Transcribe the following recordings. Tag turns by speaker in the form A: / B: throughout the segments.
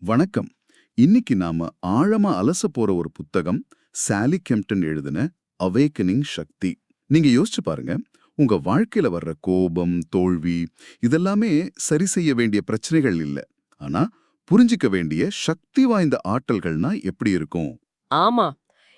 A: வணக்கம். இன்னைக்கு நாம ஆழமா அலச போற ஒரு புத்தகம் சாலி கெம்ப்டன் எழுதின அவேக்கனிங் சக்தி. நீங்க யோசிச்சு பாருங்க. உங்க வாழ்க்கையில வர்ற கோபம் தோல்வி இதெல்லாமே சரி செய்ய வேண்டிய பிரச்சனைகள் இல்ல. ஆனா புரிஞ்சிக்க வேண்டிய சக்தி வாய்ந்த ஆற்றல்கள்னா எப்படி இருக்கும்?
B: ஆமா.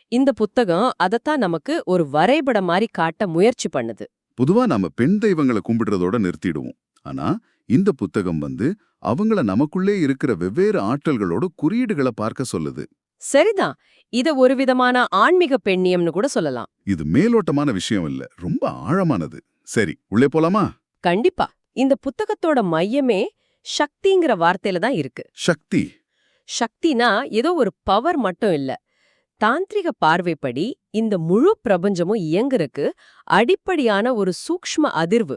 B: இந்த புத்தகம் அதத்தான் நமக்கு ஒரு வரைபடம் மாதிரி காட்ட முயற்சி பண்ணுது.
A: பொதுவா நாம பெண் தெய்வங்களை கும்பிடுறதோட நிறுத்திடுவோம். ஆனா இந்த புத்தகம் வந்து அவங்கள நமக்குள்ளே இருக்கிற வெவ்வேறு ஆற்றல்களோட குறியீடுகளை பார்க்க சொல்லுது.
B: சரிதான். இத ஒரு விதமான ஆன்மீக பெண்ணியம்னு கூட சொல்லலாம்.
A: இது மேலோட்டமான விஷயம் இல்ல ரொம்ப ஆழமானது. சரி உள்ளே போலாமா?
B: கண்டிப்பா. இந்த புத்தகத்தோட மையமே சக்திங்கிற வார்த்தையில தான் இருக்கு.
A: சக்தி.
B: சக்தினா ஏதோ ஒரு பவர் மட்டும் இல்ல. தாந்திரிக பார்வைப்படி இந்த முழு பிரபஞ்சமும் இயங்குறக்கு அடிப்படையான ஒரு சூக்ஷ்ம அதிர்வு.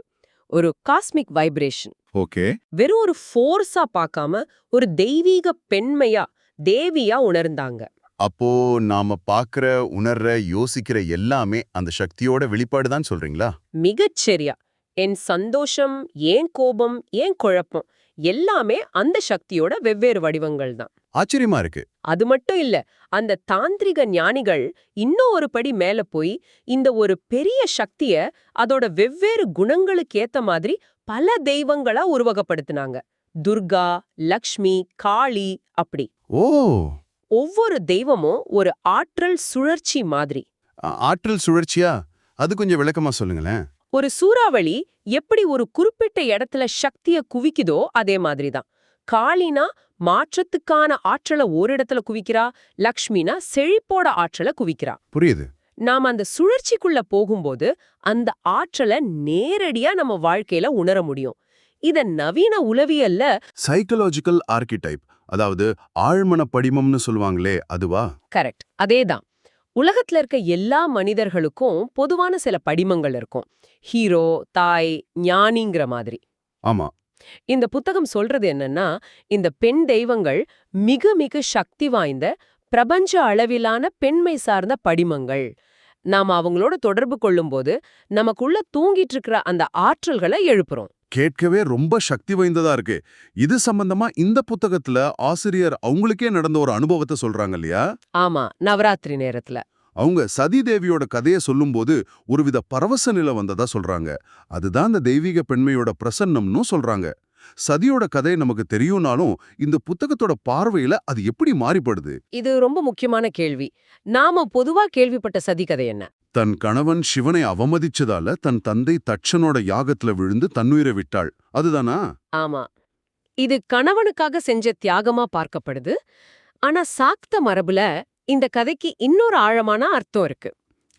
B: ஒரு காஸ்மிக் வைப்ரேஷன்
A: ஓகே.
B: வெறும் ஒரு ஃபோர்ஸா பார்க்காம ஒரு தெய்வீக பெண்மையா தேவியா உணர்ந்தாங்க.
C: அப்போ நாம பாக்குற உணர்ற யோசிக்கிற எல்லாமே அந்த சக்தியோட வெளிப்பாடு தான் சொல்றீங்களா?
B: மிகச்சரியா. என் சந்தோஷம் ஏன் கோபம் ஏன் குழப்பம் எல்லாமே அந்த சக்தியோட வெவ்வேறு வடிவங்கள் தான்.
C: ஆச்சரியமா இருக்கு.
B: அது மட்டும் இல்ல அந்த தாந்திரிக ஞானிகள் இன்னும் ஒரு படி மேல போய் இந்த ஒரு பெரிய சக்திய அதோட வெவ்வேறு குணங்களுக்கு ஏத்த மாதிரி பல தெய்வங்களா உருவகப்படுத்தினாங்க. துர்கா லக்ஷ்மி காளி அப்படி.
C: ஓ!
B: ஒவ்வொரு தெய்வமும் ஒரு ஆற்றல் சுழற்சி மாதிரி.
C: ஆற்றல் சுழற்சியா? அது கொஞ்சம் விளக்கமா சொல்லுங்களேன்.
B: ஒரு சூறாவளி எப்படி ஒரு குறிப்பிட்ட இடத்துல சக்திய குவிக்குதோ அதே மாதிரிதான். காளினா மாற்றத்துக்கான ஆற்றலை ஓரிடத்துல குவிக்கிறா லக்ஷ்மினா செழிப்போட ஆற்றலை குவிக்கிறா.
C: புரியுது.
B: நாம அந்த சுழற்சிக்குள்ள போகும்போது அந்த ஆற்றலை நேரடியா நம்ம வாழ்க்கையில உணர முடியும். இத நவீன உளவியல்ல
C: சைக்கலாஜிக்கல் ஆர்கிடைப் அதாவது ஆழ்மன படிமம்னு சொல்லுவாங்களே அதுவா?
B: கரெக்ட் அதேதான். உலகத்துல இருக்க எல்லா மனிதர்களுக்கும் பொதுவான சில படிமங்கள் இருக்கும். ஹீரோ தாய் ஞானிங்கிற மாதிரி.
C: ஆமா.
B: இந்த புத்தகம் சொல்றது என்னன்னா இந்த பெண் தெய்வங்கள் மிக மிக சக்தி வாய்ந்த பிரபஞ்ச அளவிலான பெண்மை சார்ந்த படிமங்கள். நாம அவங்களோட தொடர்பு கொள்ளும்போது நமக்குள்ள தூங்கிட்டு இருக்கிற அந்த ஆற்றல்களை எழுப்புறோம்.
C: கேட்கவே ரொம்ப சக்தி வாய்ந்ததா இருக்கு. இது சம்பந்தமா இந்த புத்தகத்துல ஆசிரியர் அவங்களுக்கே நடந்த ஒரு அனுபவத்தை சொல்றாங்க இல்லையா?
B: ஆமா நவராத்திரி நேரத்துல.
C: அவங்க சதி தேவியோட கதையை சொல்லும்போது ஒருவித பரவச நிலை வந்ததா சொல்றாங்க. அதுதான் அந்த தெய்வீக பெண்மையோட பிரசன்னம்னு சொல்றாங்க. சதியோட கதை நமக்கு தெரியும்னாலும் இந்த புத்தகத்தோட பார்வையில அது எப்படி மாறிப்படுது?
B: இது ரொம்ப முக்கியமான கேள்வி. நாம பொதுவா கேள்விப்பட்ட சதி கதை என்ன?
C: தன் கணவன் சிவனை அவமதிச்சதால தன் தந்தை தட்சனோட யாகத்துல விழுந்து தன்னுயிரை விட்டாள். அதுதானா?
B: ஆமா. இது கணவனுக்காக செஞ்ச தியாகமா பார்க்கப்படுது. ஆனா சாக்த மரபுல இந்த கதைக்கு இன்னொரு ஆழமான அர்த்தம் இருக்கு.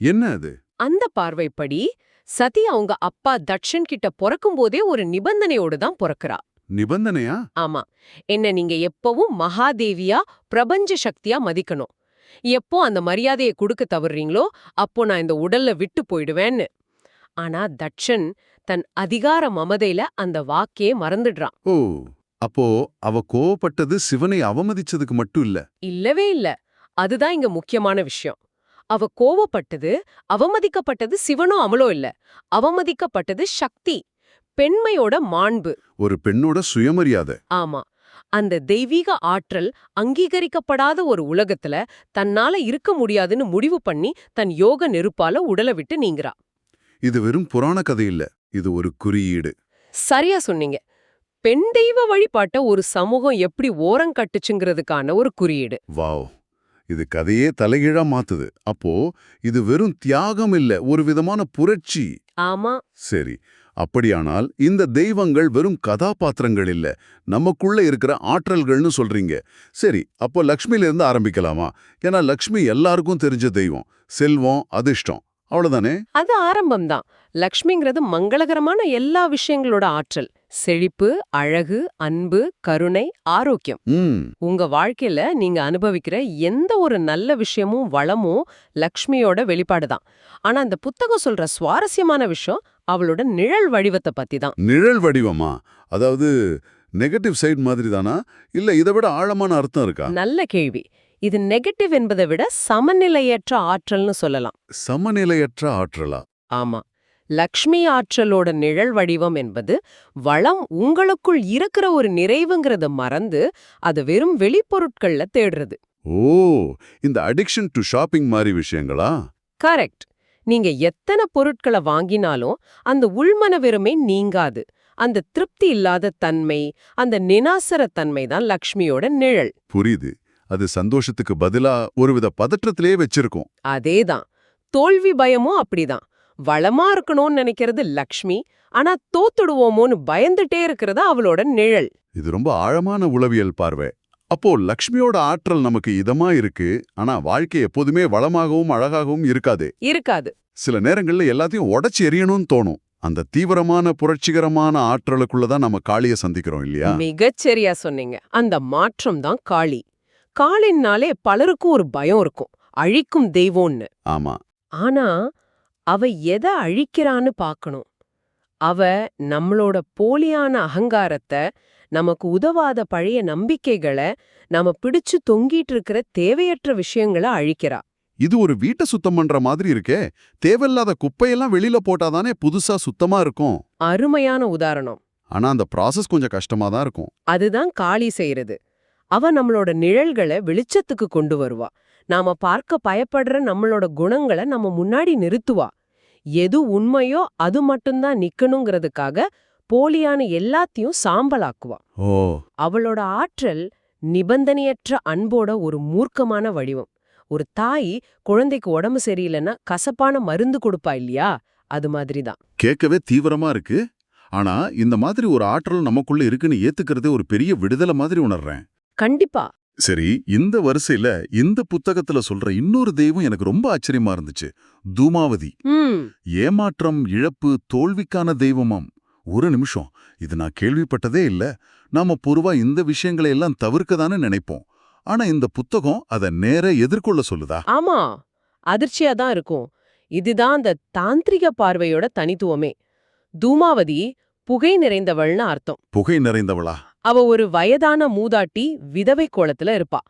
C: என்ன அது?
B: அந்த பார்வைப்படி சதி அவங்க அப்பா தட்சன் கிட்ட பிறக்கும் போதே ஒரு நிபந்தனையோடு தான் பிறக்கிறா.
C: நிபந்தனையா?
B: ஆமா. என்ன நீங்க எப்பவும் மகாதேவியா பிரபஞ்ச சக்தியா மதிக்கணும். எப்போ அந்த மரியாதையை கொடுக்க தவறுறீங்களோ அப்போ நான் இந்த உடல்ல விட்டு போயிடுவேன்னு. ஆனா தட்சன் தன் அதிகார மமதையில அந்த வாக்கே மறந்துடுறான்.
C: ஓ அப்போ அவ கோவப்பட்டது சிவனை அவமதிச்சதுக்கு மட்டும் இல்ல?
B: இல்லவே இல்ல. அதுதான் இங்க முக்கியமான விஷயம். அவ கோவப்பட்டது அவமதிக்கப்பட்டது சிவனோ அமலோ இல்ல. அவமதிக்கப்பட்டது சக்தி பெண்மையோட மாண்பு.
C: ஒரு பெண்ணோட சுயமரியாதை.
B: ஆமா. அந்த தெய்வீக ஆற்றல் அங்கீகரிக்கப்படாத ஒரு உலகத்துல தன்னால இருக்க முடியாதுன்னு முடிவு பண்ணி தன் யோக நெருப்பால உடலை விட்டு நீங்கிறா.
C: இது வெறும் புராண கதை இல்ல. இது ஒரு குறியீடு.
B: சரியா சொன்னீங்க. பெண் தெய்வ வழிபாட்ட ஒரு சமூகம் எப்படி ஓரங்கட்டுச்சுங்கிறதுக்கான ஒரு குறியீடு.
C: வாவ். இது கதையே தலைகீழா மாத்துது. அப்போ இது வெறும் தியாகம் இல்ல ஒரு விதமான புரட்சி.
B: ஆமா.
C: சரி அப்படியானால் இந்த தெய்வங்கள் வெறும் கதாபாத்திரங்கள் இல்ல நமக்குள்ள இருக்கிற ஆற்றல்கள்னு சொல்றீங்க. சரி அப்போ லக்ஷ்மியில இருந்து ஆரம்பிக்கலாமா? ஏன்னா லக்ஷ்மி எல்லாருக்கும் தெரிஞ்ச தெய்வம். செல்வம் அதிர்ஷ்டம். அவ்வளவுதானே?
B: அது ஆரம்பம்தான். லக்ஷ்மிங்கிறது மங்களகரமான எல்லா விஷயங்களோட ஆற்றல். செழிப்பு அழகு அன்பு கருணை ஆரோக்கியம். உங்க வாழ்க்கையில நீங்க அனுபவிக்கிற எந்த ஒரு நல்ல விஷயமும் வளமும் லக்ஷ்மியோட வெளிப்பாடுதான் ஆனா அந்த புத்தகம் சொல்ற சுவாரஸ்யமான விஷயம் அவளோட நிழல் வடிவத்தை பத்தி தான்.
C: நிழல் வடிவமா? அதாவது நெகட்டிவ் சைடு மாதிரி தானா? இல்ல இதை விட ஆழமான அர்த்தம் இருக்கா?
B: நல்ல கேள்வி. இது நெகட்டிவ் என்பதை விட சமநிலையற்ற ஆற்றல்னு சொல்லலாம்.
C: சமநிலையற்ற ஆற்றலா?
B: ஆமா. லக்ஷ்மி ஆற்றலோட நிழல் வடிவம் என்பது வளம் உங்களுக்குள் இருக்கிற ஒரு நிறைவுங்கிறத மறந்து அது வெறும் வெளிப்பொருட்கள்ல தேடுறது.
C: ஓ இந்த அடிக்ஷன் டு ஷாப்பிங் மாதிரி விஷயங்களா?
B: கரெக்ட். நீங்க எத்தனை பொருட்களை வாங்கினாலும் அந்த உள்மன வெறுமை நீங்காது. அந்த திருப்தி இல்லாத தன்மை அந்த நினாசர தன்மை தான் லக்ஷ்மியோட நிழல்.
C: புரியுது. அது சந்தோஷத்துக்கு பதிலா ஒருவித பதற்றத்திலே வச்சிருக்கோம்.
B: அதேதான். தோல்வி பயமும் அப்படிதான். வளமா இருக்கணும்னு நினைக்கிறது லக்ஷ்மி ஆனா தோத்துடுவோமோன்னு பயந்துட்டே இருக்கிறது அவளோட நிழல்.
C: இது ரொம்ப ஆழமான உளவியல் பார்வை. அப்போ லக்ஷ்மியோட ஆற்றல் நமக்கு இதமா இருக்கு ஆனா வாழ்க்கை எப்போதுமே வளமாகவும் அழகாகவும் இருக்காது.
B: இருக்காது.
C: சில நேரங்கள்ல எல்லாத்தையும் உடைச்சு எறியணும்னு தோணும். அந்த தீவிரமான புரட்சிகரமான ஆற்றலுக்குள்ள தான் நம்ம காளிய சந்திக்கிறோம் இல்லையா?
B: மிகச்சரியா சொன்னீங்க. அந்த மாற்றம் தான் காளி. காளின்னாலே பலருக்கும் ஒரு பயம் இருக்கும். அழிக்கும் தெய்வம்னு.
C: ஆமா.
B: ஆனா அவ எதை அழிக்கிறான்னு பார்க்கணும் அவ நம்மளோட போலியான அகங்காரத்தை நமக்கு உதவாத பழைய நம்பிக்கைகளை நாம பிடிச்சு தொங்கிட்டு இருக்கிற தேவையற்ற விஷயங்களை அழிக்கிறா.
C: இது ஒரு வீட்டை சுத்தம் பண்ற மாதிரி இருக்கே. தேவையில்லாத குப்பையெல்லாம் வெளியில போட்டாதானே புதுசா சுத்தமா இருக்கும்.
B: அருமையான உதாரணம்.
C: ஆனா அந்த ப்ராசஸ் கொஞ்சம் கஷ்டமா தான் இருக்கும்.
B: அதுதான் காளி செய்யறது அவ நம்மளோட நிழல்களை வெளிச்சத்துக்கு கொண்டு வருவா. நாம பார்க்க பயப்படுற நம்மளோட குணங்களை நம்ம முன்னாடி நிறுத்துவா. எது உண்மையோ அது மட்டும்தான் நிக்கணுங்கிறதுக்காக போலியான எல்லாத்தையும் சாம்பலாக்குவா.
C: ஓ.
B: அவளோட ஆற்றல் நிபந்தனையற்ற அன்போட ஒரு மூர்க்கமான வடிவம். ஒரு தாய் குழந்தைக்கு உடம்பு சரியில்லைன்னா கசப்பான மருந்து கொடுப்பா இல்லையா? அது மாதிரிதான்.
C: கேட்கவே தீவிரமா இருக்கு. ஆனா இந்த மாதிரி ஒரு ஆற்றல் நமக்குள்ள இருக்குன்னு ஏத்துக்கிறதே ஒரு பெரிய விடுதலை மாதிரி உணர்றேன்.
B: கண்டிப்பா.
C: சரி இந்த வரிசையில இந்த புத்தகத்துல சொல்ற இன்னொரு தெய்வம் எனக்கு ரொம்ப ஆச்சரியமா இருந்துச்சு. தூமாவதி. ஏமாற்றம் இழப்பு தோல்விக்கான தெய்வமாம். ஒரு நிமிஷம். இது நான் கேள்விப்பட்டதே இல்ல. நாம பொதுவா இந்த விஷயங்களை எல்லாம் தவிர்க்க தானே நினைப்போம். ஆனா இந்த புத்தகம் அதை நேர எதிர்கொள்ள சொல்லுதா?
B: ஆமா. அதிர்ச்சியா தான் இருக்கும். இதுதான் அந்த தாந்திரிக பார்வையோட தனித்துவமே. தூமாவதி புகை நிறைந்தவள்னு அர்த்தம்.
C: புகை நிறைந்தவளா?
B: அவ ஒரு வயதான மூதாட்டி விதவை கோலத்துல இருப்பா.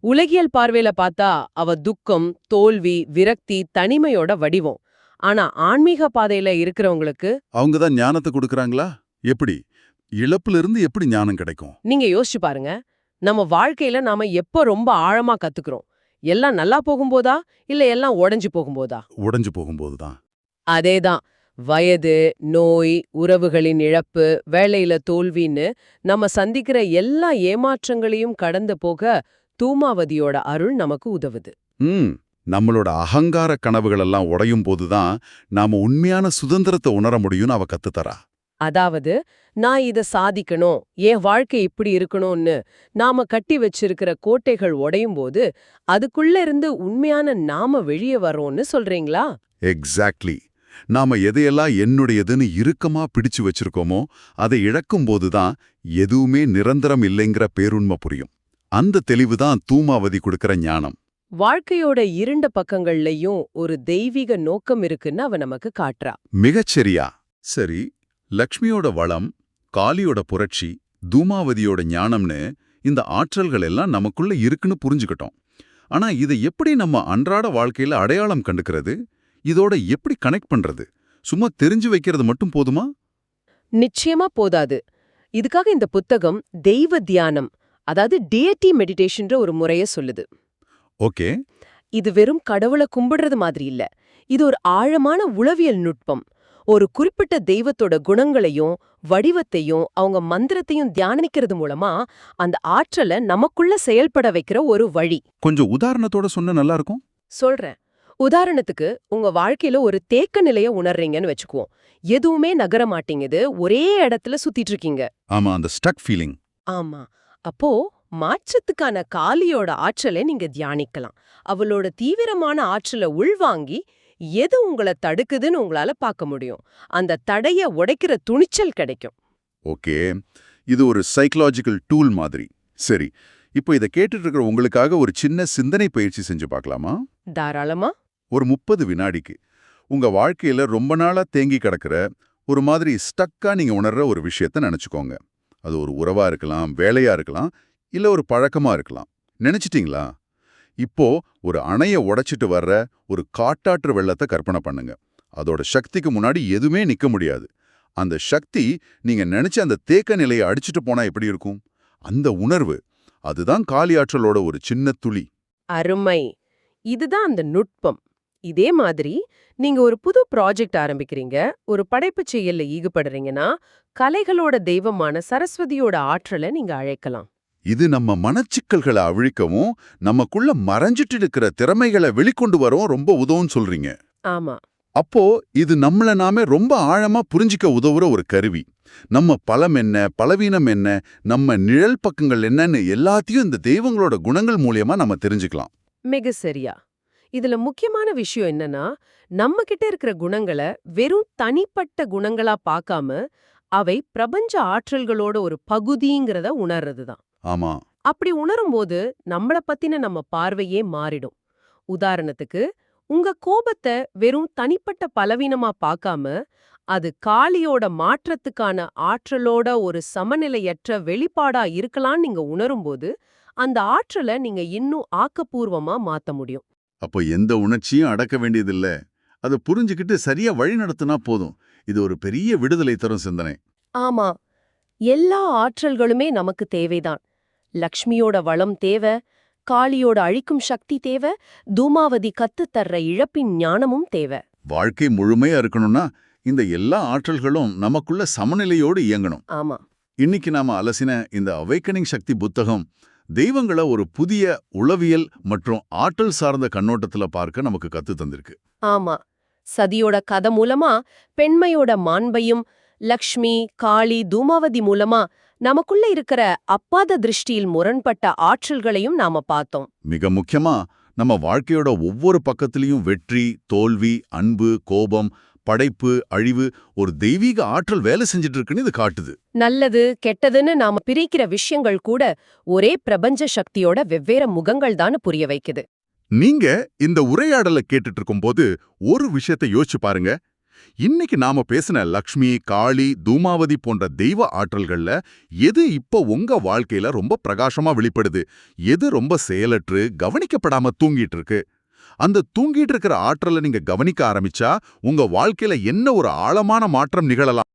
B: உலகியல் பார்வையில பார்த்தா அவ துக்கம் தோல்வி விரக்தி தனிமையோட வடிவம். ஆனா ஆன்மீக பாதையில இருக்கிறவங்களுக்கு
C: அவங்க தான் ஞானத்தை கொடுக்கறாங்களா? எப்படி? இழப்புல இருந்து எப்படி ஞானம் கிடைக்கும்?
B: நீங்க யோசிச்சு பாருங்க. நம்ம வாழ்க்கையில நாம எப்ப ரொம்ப ஆழமா கத்துக்கிறோம்? எல்லாம் நல்லா போகும்போதா? இல்ல எல்லாம் உடைஞ்சு போகும்போதா?
C: உடைஞ்சு போகும்போதுதான்.
B: அதேதான். வயது நோய் உறவுகளின் இழப்பு வேலையில தோல்வின்னு நம்ம சந்திக்கிற எல்லா ஏமாற்றங்களையும் கடந்து போக தூமாவதியோட அருள் நமக்கு உதவுது.
C: ம் நம்மளோட அகங்கார கனவுகளெல்லாம் உடையும் போதுதான் நாம உண்மையான சுதந்திரத்தை உணர முடியும்னு அவ கத்துத்தரா.
B: அதாவது நான் இத சாதிக்கணும் என் வாழ்க்கை இப்படி இருக்கணும்னு நாம கட்டி வச்சிருக்கிற கோட்டைகள் உடையும் போது அதுக்குள்ள இருந்து உண்மையான நாம வெளியே வரோம்னு சொல்றீங்களா?
C: எக்ஸாக்ட்லி நாம எதையெல்லாம் என்னுடையதுன்னு இறுக்கமா பிடிச்சு வச்சிருக்கோமோ அதை இழக்கும் போதுதான் எதுவுமே நிரந்தரம் இல்லைங்கிற பேருண்மை புரியும். அந்த தெளிவுதான் தூமாவதி கொடுக்கிற ஞானம்.
B: வாழ்க்கையோட இருண்ட பக்கங்கள்லயும் ஒரு தெய்வீக நோக்கம் இருக்குன்னு அவ நமக்கு காட்டுறா
C: மிகச்சரியா. சரி லக்ஷ்மியோட வளம் காளியோட புரட்சி தூமாவதியோட ஞானம்னு இந்த ஆற்றல்கள் எல்லாம் நமக்குள்ள இருக்குன்னு புரிஞ்சுக்கிட்டோம். ஆனா இதை எப்படி நம்ம அன்றாட வாழ்க்கையில அடையாளம் கண்டுக்கிறது? இதோட எப்படி கனெக்ட் பண்றது? சும்மா தெரிஞ்சு வைக்கிறது மட்டும் போதுமா?
B: நிச்சயமா போதாது. இதுக்காக இந்த புத்தகம் தெய்வ தியானம் அதாவது டிஎட்டி மெடிடேஷன்ற ஒரு முறைய சொல்லுது.
C: ஓகே.
B: இது வெறும் கடவுளை கும்பிடுறது மாதிரி இல்ல. இது ஒரு ஆழமான உளவியல் நுட்பம். ஒரு குறிப்பிட்ட தெய்வத்தோட குணங்களையும் வடிவத்தையும் அவங்க மந்திரத்தையும் தியானிக்கிறது மூலமா அந்த ஆற்றலை நமக்குள்ள செயல்பட வைக்கிற ஒரு வழி.
C: கொஞ்சம் உதாரணத்தோட சொன்னா நல்லா இருக்கும்.
B: சொல்றேன். உதாரணத்துக்கு உங்க வாழ்க்கையில ஒரு தேக்க நிலைய உணர்றீங்கன்னு வச்சுக்குவோம். எதுவுமே நகர மாட்டேங்குது. ஒரே இடத்துல சுத்திட்டு இருக்கீங்க.
C: ஆமா அந்த ஸ்டக் ஃபீலிங்
B: ஆமா. அப்போ மாற்றத்துக்கான காளியோட ஆற்றலை நீங்க தியானிக்கலாம். அவளோட தீவிரமான ஆற்றலை உள்வாங்கி எது உங்களை தடுக்குதுன்னு உங்களால பார்க்க முடியும். அந்த தடைய உடைக்கிற துணிச்சல் கிடைக்கும்.
C: ஓகே. இது ஒரு சைக்கலாஜிக்கல் டூல் மாதிரி. சரி. இப்போ இதை கேட்டுட்டு இருக்கிற உங்களுக்காக ஒரு சின்ன சிந்தனை பயிற்சி செஞ்சு பார்க்கலாமா?
B: தாராளமா.
C: ஒரு முப்பது வினாடிக்கு. உங்க வாழ்க்கையில ரொம்ப நாளா தேங்கி கிடக்கிற ஒரு மாதிரி ஸ்டக்கா நீங்க உணர்ற ஒரு விஷயத்த நினைச்சுக்கோங்க. அது ஒரு உறவா இருக்கலாம் வேலையா இருக்கலாம் இல்ல ஒரு பழக்கமா இருக்கலாம். நினைச்சிட்டீங்களா? இப்போ ஒரு அணைய உடைச்சிட்டு வர்ற ஒரு காட்டாற்று வெள்ளத்தை கற்பனை பண்ணுங்க. அதோட சக்திக்கு முன்னாடி எதுவுமே நிக்க முடியாது. அந்த சக்தி நீங்க நினைச்ச அந்த தேக்க நிலையை அடிச்சுட்டு போனா எப்படி இருக்கும்? அந்த உணர்வு அதுதான் காளியாற்றலோட ஒரு சின்ன துளி.
B: அருமை. இதுதான் அந்த நுட்பம். இதே மாதிரி நீங்க ஒரு புது ப்ராஜெக்ட் ஆரம்பிக்கிறீங்க ஒரு படைப்புச் செயல்ல ஈடுபடுறீங்கன்னா கலைகளோட தெய்வமான சரஸ்வதியோட ஆற்றலை நீங்க அழைக்கலாம்.
C: இது நம்ம மனச்சிக்கல்களை அழிக்கவும் நமக்குள்ள மறைஞ்சிட்டு இருக்கிற திறமைகளை வெளிக்கொண்டு வரவும் ரொம்ப உதவும் சொல்றீங்க.
B: ஆமா.
C: அப்போ இது நம்மள நாமே ரொம்ப ஆழமா புரிஞ்சிக்க உதவுற ஒரு கருவி. நம்ம பலம் என்ன பலவீனம் என்ன நம்ம நிழல் பக்கங்கள் என்னன்னு எல்லாத்தையும் இந்த தெய்வங்களோட குணங்கள் மூலியமா நம்ம தெரிஞ்சுக்கலாம்.
B: மிக சரியா. இதுல முக்கியமான விஷயம் என்னன்னா நம்ம கிட்ட இருக்கிற குணங்களை வெறும் தனிப்பட்ட குணங்களா பார்க்காம அவை பிரபஞ்ச ஆற்றல்களோட ஒரு பகுதிங்கிறத உணர்றதுதான்.
C: ஆமா.
B: அப்படி உணரும்போது நம்மள பத்தின நம்ம பார்வையே மாறிடும். உதாரணத்துக்கு உங்க கோபத்தை வெறும் தனிப்பட்ட பலவீனமா பார்க்காம அது காளியோட மாற்றத்துக்கான ஆற்றலோட ஒரு சமநிலையற்ற வெளிப்பாடா இருக்கலாம்னு நீங்க உணரும்போது அந்த ஆற்றலை நீங்க இன்னும் ஆக்கப்பூர்வமா மாத்த முடியும்.
C: அப்போ எந்த உணர்ச்சியும் அடக்க வேண்டியதில்ல. அதை புரிஞ்சுக்கிட்டு சரியா வழி நடத்தினா போதும். இது ஒரு பெரிய விடுதலை தரும் சிந்தனை.
B: ஆமா. எல்லா ஆற்றல்களுமே நமக்கு தேவைதான். லக்ஷ்மியோட வளம் தேவை காளியோட அழிக்கும் சக்தி தேவை தூமாவதி கத்துத் தர்ற இழப்பின் ஞானமும் தேவை.
C: வாழ்க்கை முழுமையா இருக்கணும்னா இந்த எல்லா ஆற்றல்களும் நமக்குள்ள சமநிலையோடு இயங்கணும்.
B: ஆமா.
C: இன்னைக்கு நாம அலசின இந்த அவைக்கனிங் சக்தி புத்தகம் தெய்வங்களை ஒரு புதிய உளவியல் மற்றும் ஆற்றல் சார்ந்த கண்ணோட்டத்துல பார்க்க நமக்கு கத்து தந்திருக்கு.
B: ஆமா. சதியோட கதை மூலமா பெண்மையோட மாண்பையும் லக்ஷ்மி காளி தூமாவதி மூலமா நமக்குள்ள இருக்கிற அப்பாத திருஷ்டியில் முரண்பட்ட ஆற்றல்களையும் நாம பார்த்தோம்.
C: மிக முக்கியமா நம்ம வாழ்க்கையோட ஒவ்வொரு பக்கத்திலையும் வெற்றி தோல்வி அன்பு கோபம் படைப்பு அழிவு ஒரு தெய்வீக ஆற்றல் வேலை செஞ்சுட்டு இருக்குன்னு இது காட்டுது.
B: நல்லது கெட்டதுன்னு நாம பிரிக்கிற விஷயங்கள் கூட ஒரே பிரபஞ்ச சக்தியோட வெவ்வேறு முகங்கள் தான் புரிய வைக்குது.
C: நீங்க இந்த உரையாடலை கேட்டுட்டு இருக்கும்போது ஒரு விஷயத்தை யோசிச்சு பாருங்க. இன்னைக்கு நாம பேசின லக்ஷ்மி காளி தூமாவதி போன்ற தெய்வ ஆற்றல்கள்ல எது இப்போ உங்க வாழ்க்கையில ரொம்ப பிரகாசமா வெளிப்படுது? எது ரொம்ப செயலற்று கவனிக்கப்படாம தூங்கிட்டு இருக்கு அந்த தூங்கிட்டு இருக்கிற ஆற்றலை நீங்க கவனிக்க ஆரம்பிச்சா உங்க வாழ்க்கையில என்ன ஒரு ஆழமான மாற்றம் நிகழலாம்?